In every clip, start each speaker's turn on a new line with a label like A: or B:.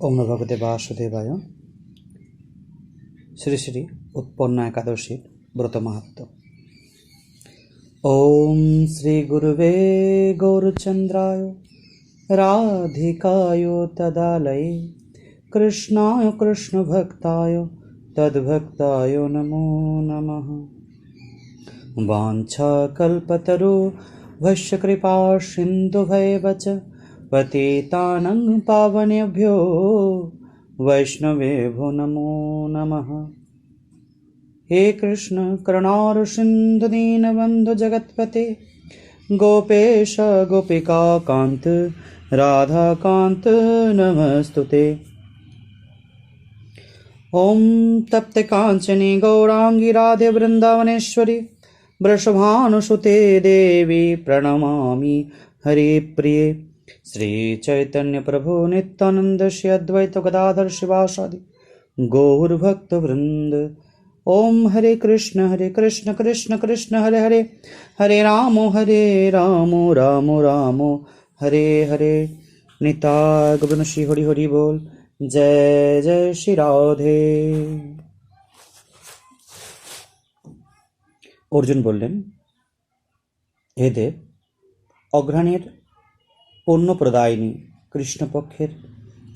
A: ওম ভগবতে বাসুদেবায় শ্রী শ্রী উৎপন্ন একাদশীর ব্রত মাহাত্ম। ওম শ্রী গুরুবে গৌরচন্দ্রায় রাধিকায় তদালয়ে, কৃষ্ণায় কৃষ্ণভক্তায় তদ্ভক্তায় নমো নম। বাঞ্ছা কল্পতরু ভস্য কৃপা সিন্ধুভৈব চ पतितानं पावनेभ्यो वैष्णवेभ्यो नमो नमः। हे कृष्ण करुणारसिन्धुदीनबन्धु जगत्पते गोपेश गोपिकान्त राधाकान्त नमस्तु ते ॐ तप्तकाञ्चने गौराङ्गी राधे वृन्दावनेश्वरि वृषभानुसुते देवी प्रणमामि। हरिप्रिये श्रीचैतन्यप्रभु नित्यानन्द श्री अद्वैत गदाधर शिवासादि गौरभक्तवृन्द ॐ हरे कृष्ण हरे कृष्ण कृष्ण कृष्ण हरे हरे हरे राम हरे राम राम राम हरे हरे निताय गोविन्द श्री हरि हरि बोल जय जय श्री राधे অর্জুন বললেন হে দেব অঘ্রাণের পণ্য প্রদায়িনী কৃষ্ণপক্ষের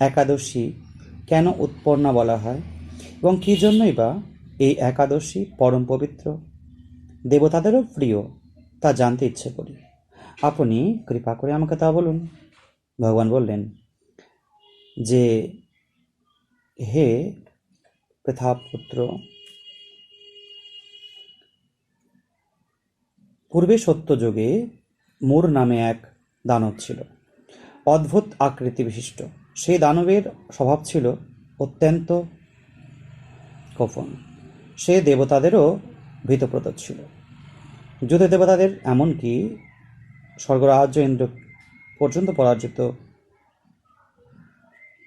A: একাদশী কেন উৎপন্না বলা হয় এবং কী জন্যই বা এই একাদশী পরম পবিত্র? দেবতাদেরও প্রিয়, তা জানতে ইচ্ছে করি। আপনি কৃপা করে আমাকে তা বলুন। ভগবান বললেন, যে হে পৃথাপুত্র পূর্বে সত্যযুগে মুর নামে এক দানব ছিল। অদ্ভুত আকৃতি বিশিষ্ট। সেই দানবের স্বভাব ছিল অত্যন্ত গোপন। সে দেবতাদেরও ভীতপ্রদ ছিল। যুদ্ধ দেবতাদের এমনকি স্বর্গরাজ্য ইন্দ্র পর্যন্ত পরাজিত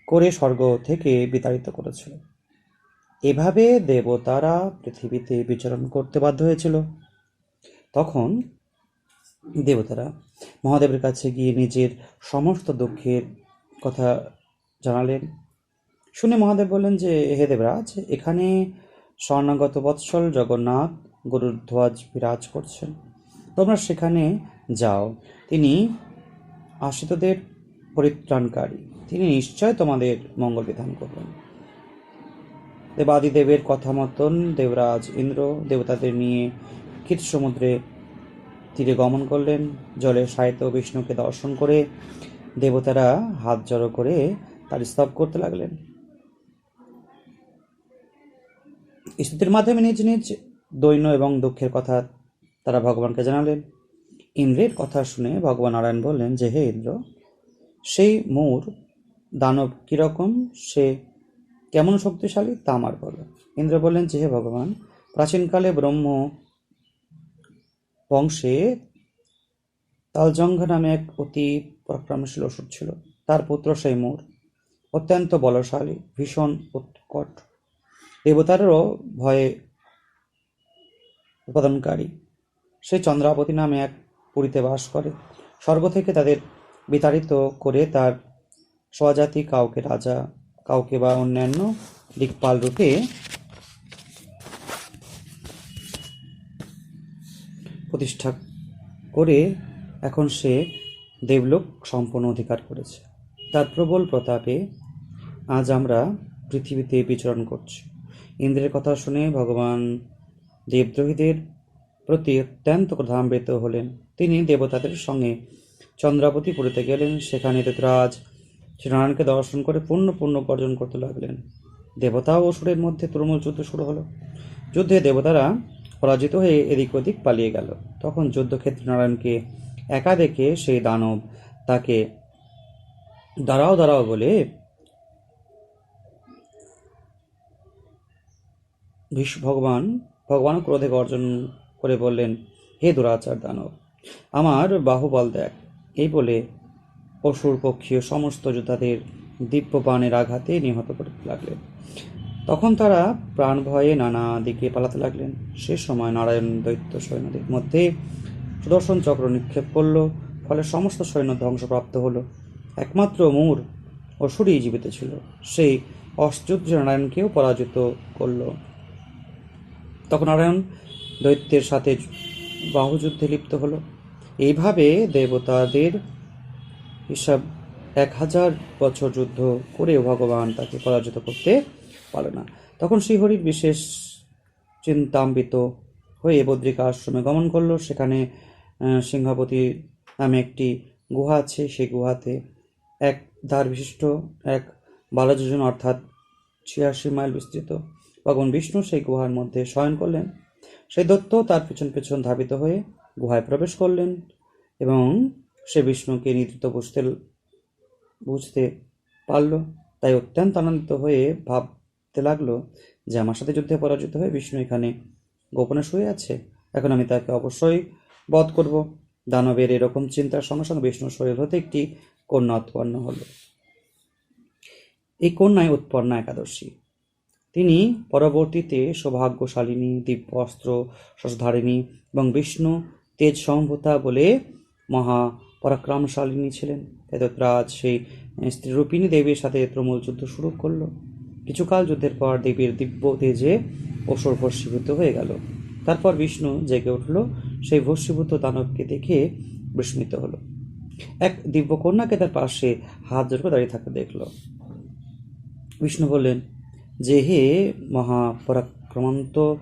A: করে স্বর্গ থেকে বিতাড়িত করেছিল। এভাবে দেবতারা পৃথিবীতে বিচরণ করতে বাধ্য হয়েছিল। তখন দেবতারা। মহাদেবের কাছে গিয়ে নিজের সমস্ত দুঃখের কথা জানালেন। শুনে মহাদেব বললেন যে, হে দেবরাজ, এখানে স্বর্ণাগত বৎসল জগন্নাথ গরুর ধ্বজ বিরাজ করছেন। তোমরা সেখানে যাও। তিনি আশ্রিতদের পরিত্রাণকারী। তিনি নিশ্চয় তোমাদের মঙ্গল বিধান করবেন। দেবাদিদেবের কথা মতন দেবরাজ, ইন্দ্র দেবতাদের নিয়ে ক্ষীর সমুদ্রে তীরে গমন করলেন। জলে সাহিত্য বিষ্ণুকে দর্শন করে দেবতারা হাত জড়ো করে তার স্তব করতে লাগলেন। স্তুতির মাধ্যমে নিজ নিজ দৈন্য এবং দুঃখের কথা তারা ভগবানকে জানালেন। ইন্দ্রের কথা শুনে ভগবান নারায়ণ বললেন, যে হে ইন্দ্র, সেই মূর দানব কীরকম, সে কেমন শক্তিশালী তা আমার বলো। ইন্দ্র বললেন, যে হে ভগবান, প্রাচীনকালে ব্রহ্ম বংশে তালজঙ্ঘ নামে এক অতি পরাক্রমশীল অসুর ছিল। তার পুত্র সেই মূর অত্যন্ত বলশালী, ভীষণ উৎকট। দেবতারও ভয়ে উৎপাদনকারী। সে চন্দ্রাবতী নামে এক পুরীতে বাস করে। স্বর্গ থেকে তাদের বিতাড়িত করে তার স্বজাতি কাউকে রাজা, কাউকে বা অন্যান্য দিকপাল রূপে প্রতিষ্ঠা করে এখন সে দেবলোক সম্পন্ন অধিকার করেছে। তার প্রবল প্রতাপে আজ আমরা পৃথিবীতে বিচরণ করছি। ইন্দ্রের কথা শুনে ভগবান দেবদ্রোহীদের প্রতি অত্যন্ত ক্রধান্বিত হলেন। তিনি দেবতাদের সঙ্গে চন্দ্রাবতী পুরীতে গেলেন। সেখানে ঋতুরাজ শ্রীনারায়ণকে দর্শন করে পূর্ণ পূর্ণ অর্জন করতে লাগলেন। দেবতা ও অসুরের মধ্যে তুরমূল যুদ্ধ শুরু হলো। যুদ্ধে দেবতারা পরাজিত হয়ে এদিক ওদিক পালিয়ে গেল। তখন যুদ্ধক্ষেত্র নারায়ণকে একা দেখে সেই দানব তাকে দাঁড়াও দাঁড়াও বলে ভীষ্ম ভগবান ভগবান ক্রোধে গর্জন করে বললেন, হে দুরাচার দানব, আমার বাহুবল দেখ। এই বলে অসুর পক্ষীয় সমস্ত যোদ্ধাদের দিব্য বাণের আঘাতে নিহত করতে লাগলেন। তখন তারা প্রাণ ভয়ে নানা দিকে পালাতে লাগলেন। সে সময় নারায়ণ দৈত্য সৈন্যদের মধ্যে সুদর্শন চক্র নিক্ষেপ করল, ফলে সমস্ত সৈন্য ধ্বংসপ্রাপ্ত হলো। একমাত্র মূর অসুরই জীবিত ছিল। সেই অশ্চর্য নারায়ণকেও পরাজিত করল। তখন নারায়ণ দৈত্যের সাথে বাহুযুদ্ধে লিপ্ত হলো। এইভাবে দেবতাদের হিসাব এক হাজার বছর যুদ্ধ করেও ভগবান তাকে পরাজিত করতে পারে না। তখন শ্রীহরির বিশেষ চিন্তাম্বিত হয়ে বদ্রিকা আশ্রমে গমন করল। সেখানে সিংহাপতি নামে একটি গুহা আছে। সেই গুহাতে এক দ্বার বিশিষ্ট এক বালাযোজন অর্থাৎ ছিয়াশি মাইল বিস্তৃত ভগবান বিষ্ণু সেই গুহার মধ্যে শয়ন করলেন। সেই দত্ত তার পেছন পেছন ধাবিত হয়ে গুহায় প্রবেশ করলেন এবং সে বিষ্ণুকে নিদ্রিত বুঝতে বুঝতে পারল। তাই অত্যন্ত আনন্দিত হয়ে ভাবতে লাগল যে আমার সাথে যুদ্ধে পরাজিত হয়ে বিষ্ণু এখানে গোপনে শুয়ে আছে। এখন আমি তাকে অবশ্যই বধ করব। দানবের এরকম চিন্তার সঙ্গে সঙ্গে বিষ্ণুর শরীর হতে একটি কন্যা উৎপন্ন হলো। এই কন্যায় উৎপন্না একাদশী। তিনি পরবর্তীতে সৌভাগ্যশালিনী দিব্য অস্ত্র শশধারিণী এবং বিষ্ণু তেজ সম্ভূতা বলে মহা পরাক্রমশালিনী ছিলেন। বেদত্রাজ সেই স্ত্রীরূপিণী দেবীর সাথে তৃণমূল যুদ্ধ শুরু করল। কিছুকাল যুদ্ধের পর দেবীর দিব্য তেজে অসুর ভস্মীভূত হয়ে গেল। তারপর বিষ্ণু জেগে উঠল, সেই ভস্মীভূত দানবকে দেখে বিস্মিত হলো। এক দিব্য কন্যাকে তার পাশে হাত জোর করে দাঁড়িয়ে থাকতে দেখল। বিষ্ণু বললেন, যে হে মহাপরাক্রমান্ত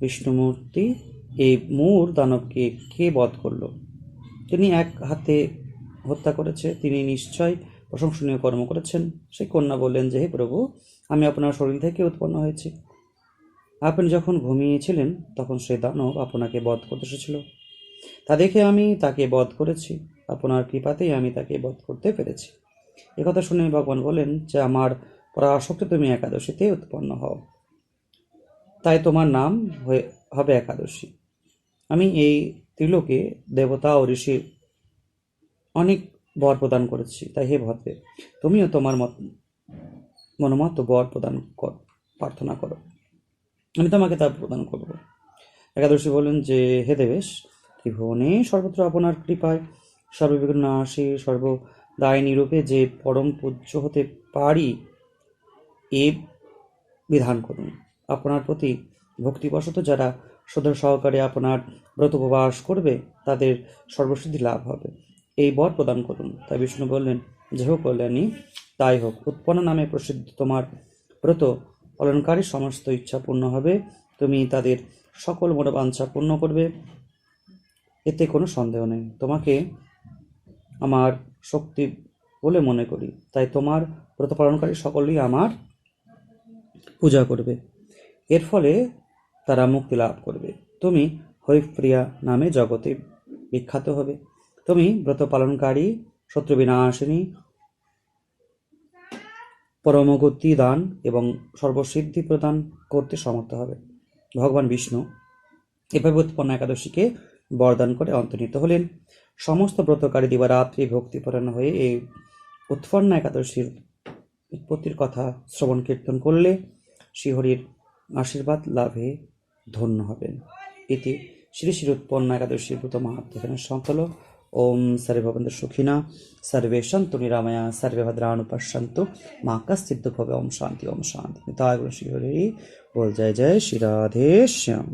A: বিষ্ণুমূর্তি, এই মূর দানবকে কে বধ করল? তিনি এক হাতে হত্যা করেছে, তিনি নিশ্চয় প্রশংসনীয় কর্ম করেছেন। সেই কন্যা বললেন যে, হে প্রভু, আমি আপনার শরীর থেকে উৎপন্ন হয়েছি। আপনি যখন ঘুমিয়েছিলেন, তখন সে দানব আপনাকে বধ করতে এসেছিল। তা দেখে আমি তাকে বধ করেছি। আপনার কৃপাতেই আমি তাকে বধ করতে পেরেছি। একথা শুনে ভগবান বলেন যে, আমার পরাশক্তি, তুমি একাদশীতে উৎপন্ন হও। তাই তোমার নাম হয়ে, হবে একাদশী। আমি এই ত্রিলোকে দেবতা ও ঋষির অনেক বর প্রদান করেছি। তাই হে ভদ্রে, তুমিও তোমার মত, মনোমত বর প্রদান কর, প্রার্থনা করো। আমি তোমাকে তা প্রদান করব। একাদশী বলেন যে, হে দেবেশ, ত্রিভুবনে সর্বত্র আপনার কৃপায়, সর্ববিঘ্ন আসি সর্বদায়িনী রূপে যে পরম পূজ্য হতে পারি, এ বিধান করুন। আপনার প্রতি ভক্তিবশত যারা সদর সহকারে আপনার ব্রত উপবাস করবে, তাদের সর্বসিদ্ধি লাভ হবে। এই বর প্রদান করুন। তাই বিষ্ণু বললেন, যে হোক কল্যাণী, তাই হোক। উৎপন্ন নামে প্রসিদ্ধ তোমার ব্রত পালনকারী সমস্ত ইচ্ছা পূর্ণ হবে। তুমি তাদের সকল মনোবাঞ্ছা পূর্ণ করবে। এতে কোনো সন্দেহ নেই। তোমাকে আমার শক্তি বলে মনে করি। তাই তোমার ব্রত পালনকারী সকলেই আমার পূজা করবে। এর ফলে তারা মুক্তি লাভ করবে। তুমি হরিপ্রিয়া নামে জগতে বিখ্যাত হবে। তুমি ব্রত পালনকারী, শত্রু বিনাশিনী, পরমগতি দান এবং সর্বসিদ্ধি প্রদান করতে সমর্থ হবে। ভগবান বিষ্ণু এভাবে উৎপন্ন একাদশীকে বরদান করে অন্তর্হিত হলেন। সমস্ত ব্রতকারী দিবারাত্রি ভক্তিপরায়ণ হয়ে এই উৎপন্ন একাদশীর উৎপত্তির কথা শ্রবণ কীর্তন করলে শ্রীহরির আশীর্বাদ লাভে ধন্য হবেন। এতে শ্রী শ্রী উৎপন্ন একাদশীর ব্রত মাহাত্ম এখানে ওম সর্বে ভবন্তু সুখিনা সর্বে সন্তু নিরাময়া সর্বে ভদ্রানুপশ্যন্তু মা কশ্চিৎ ভবে ওম শান্তি ওম শান্তি তাই শ্রীহরি বল জয় জয় শ্রী রাধে শ্যাম